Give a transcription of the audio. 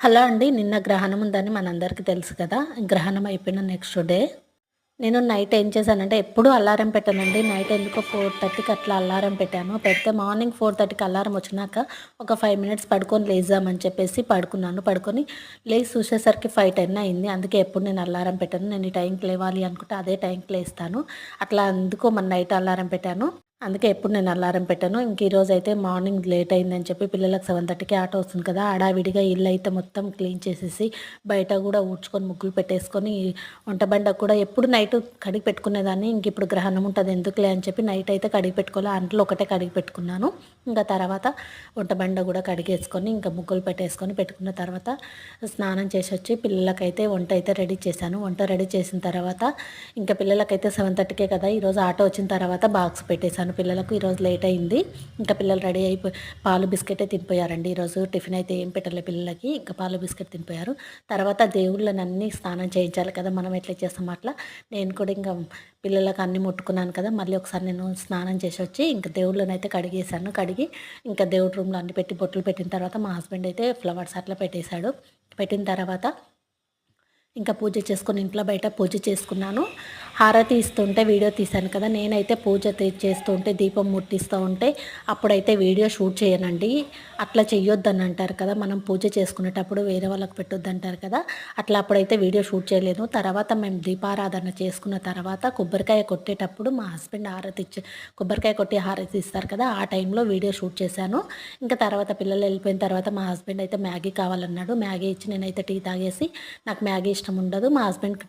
Hello అండి నిన్న గ్రహణం ఉందని మనందరికీ తెలుసు కదా. గ్రహణం అయిపోయిన నెక్స్ట్ డే నేను నైట్ ఏం చేశానంటే ఎప్పుడూ అలారం పెట్టానండి. నైట్ ఎందుకో ఫోర్ థర్టీకి అట్లా అలారం పెట్టాను. పెడితే మార్నింగ్ ఫోర్ థర్టీకి అలారం వచ్చినాక ఒక ఫైవ్ మినిట్స్ పడుకొని లేజామని చెప్పేసి పడుకున్నాను. పడుకొని లేచి చూసేసరికి ఫైవ్ టెన్ అయింది. అందుకే ఎప్పుడు నేను అలారం పెట్టాను. నేను ఈ టైంకి లేవాలి అనుకుంటే అదే టైంకి లేస్తాను. అట్లా అందుకో మన నైట్ అలారం పెట్టాను. అందుకే ఎప్పుడు నేను అలారం పెట్టాను. ఇంక ఈరోజు అయితే మార్నింగ్ లేట్ అయిందని చెప్పి పిల్లలకు సెవెన్ థర్టీకి ఆటో వస్తుంది కదా ఆడావిడిగా ఇల్లు అయితే మొత్తం క్లీన్ చేసేసి బయట కూడా ఊడ్చుకొని ముగ్గులు పెట్టేసుకొని వంట బండ కూడా ఎప్పుడు నైట్ కడిగి పెట్టుకునేదాన్ని. ఇంక ఇప్పుడు గ్రహణం ఉంటుంది ఎందుకులే అని చెప్పి నైట్ అయితే కడిగి పెట్టుకోవాలి అంట్లో ఒకటే కడిగి పెట్టుకున్నాను. ఇంకా తర్వాత వంట బండ కూడా కడిగేసుకొని ఇంకా ముగ్గులు పెట్టేసుకొని పెట్టుకున్న తర్వాత స్నానం చేసి వచ్చి పిల్లలకైతే వంట అయితే రెడీ చేశాను. వంట రెడీ చేసిన తర్వాత ఇంకా పిల్లలకైతే సెవెన్ థర్టీకే కదా ఈరోజు ఆటో వచ్చిన తర్వాత బాక్స్ పెట్టేశాను. పిల్లలకు ఈరోజు లేట్ అయింది. ఇంకా పిల్లలు రెడీ అయిపోయి పాలు బిస్కెటే తినిపోయారండి. ఈరోజు టిఫిన్ అయితే ఏం పెట్టలే పిల్లలకి. ఇంకా పాలు బిస్కెట్ తినిపోయారు. తర్వాత దేవుళ్ళని అన్నీ స్నానం చేయించాలి కదా. మనం ఎట్లా చేస్తాం అట్లా. నేను కూడా ఇంకా పిల్లలకు అన్నీ ముట్టుకున్నాను కదా. మళ్ళీ ఒకసారి నేను స్నానం చేసి వచ్చి ఇంకా దేవుళ్ళని అయితే కడిగేశాను. కడిగి ఇంకా దేవుడి రూమ్లో అన్ని పెట్టి బొట్లు పెట్టిన తర్వాత మా హస్బెండ్ అయితే ఫ్లవర్స్ అట్లా పెట్టేశాడు. పెట్టిన తర్వాత ఇంకా పూజ చేసుకుని ఇంట్లో బయట పూజ చేసుకున్నాను. హారతి ఇస్తుంటే వీడియో తీశాను కదా నేనైతే పూజ చేస్తూ ఉంటే దీపం ముట్టిస్తూ ఉంటే అప్పుడైతే వీడియో షూట్ చేయనండి. అట్లా చెయ్యొద్దని అంటారు కదా మనం పూజ చేసుకునేటప్పుడు వేరే వాళ్ళకి పెట్టొద్దు అంటారు కదా అట్లా అప్పుడైతే వీడియో షూట్ చేయలేను తర్వాత మేము దీపారాధన చేసుకున్న తర్వాత కొబ్బరికాయ కొట్టేటప్పుడు మా హస్బెండ్ హారతి ఇచ్చే కొబ్బరికాయ కొట్టి హారతి ఇస్తారు కదా ఆ టైంలో వీడియో షూట్ చేశాను. ఇంకా తర్వాత పిల్లలు వెళ్ళిపోయిన తర్వాత మా హస్బెండ్ అయితే మ్యాగీ కావాలన్నాడు. మ్యాగీ ఇచ్చి నేనైతే టీ తాగేసి నాకు మ్యాగీ ఇష్టం ఉండదు. మా హస్బెండ్